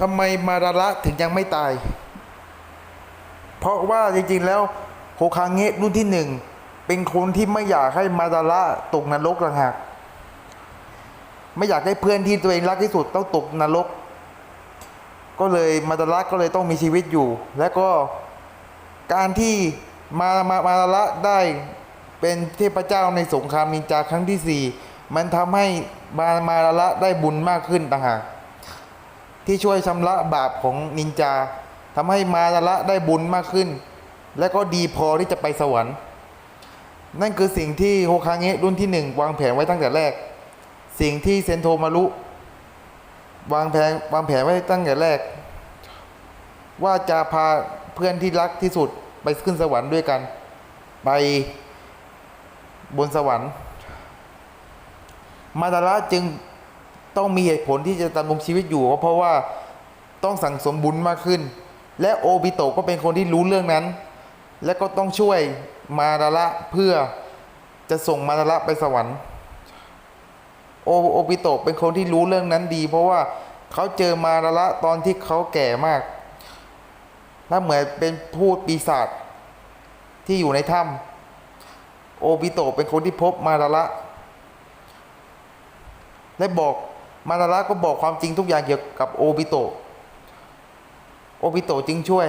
ทำไมมาดาระถึงยังไม่ตาย เพราะว่าจริงๆแล้วโฮคาเงะรุ่นที่หนึ่งเป็นคนที่ไม่อยากให้มาดาระตกนรกต่างหากไม่อยากให้เพื่อนที่ตัวเองรักที่สุดต้องตกนรก ก็เลยมาดาระก็เลยต้องมีชีวิตอยู่ และก็การที่มามามาดาระได้เป็นเทพเจ้าในสงครามนินจาครั้งที่สี่มันทำให้มามาดาระได้บุญมากขึ้นต่างหาก ที่ช่วยชำระบาปของนินจาทำให้มาดาระได้บุญมากขึ้น และก็ดีพอที่จะไปสวรรค์ นั่นคือสิ่งที่โฮคาเงะรุ่นที่หนึ่งวางแผนไว้ตั้งแต่แรก สิ่งที่เซนโทมารุวางแผนวางแผนไว้ตั้งแต่แรก ว่าจะพาเพื่อนที่รักที่สุดไปขึ้นสวรรค์ด้วยกัน ไปบนสวรรค์ มาดาระจึง ต้องมีเหตุผลที่จะดำรงชีวิตอยู่ เพราะว่าต้องสั่งสมบุญมากขึ้น และโอบิโตะก็เป็นคนที่รู้เรื่องนั้น และก็ต้องช่วยมาดาระเพื่อจะส่งมาดาระไปสวรรค์ โอโอบิโตะเป็นคนที่รู้เรื่องนั้นดี เพราะว่าเขาเจอมาดาระตอนที่เขาแก่มากถ้าเหมือนเป็นพูดปีศาจที่อยู่ในถ้ำโอบิโตะเป็นคนที่พบมาดาระและบอก มาดาระก็บอกความจริงทุกอย่างเกี่ยวกับโอบิโตะโอบิโตะจึงช่วย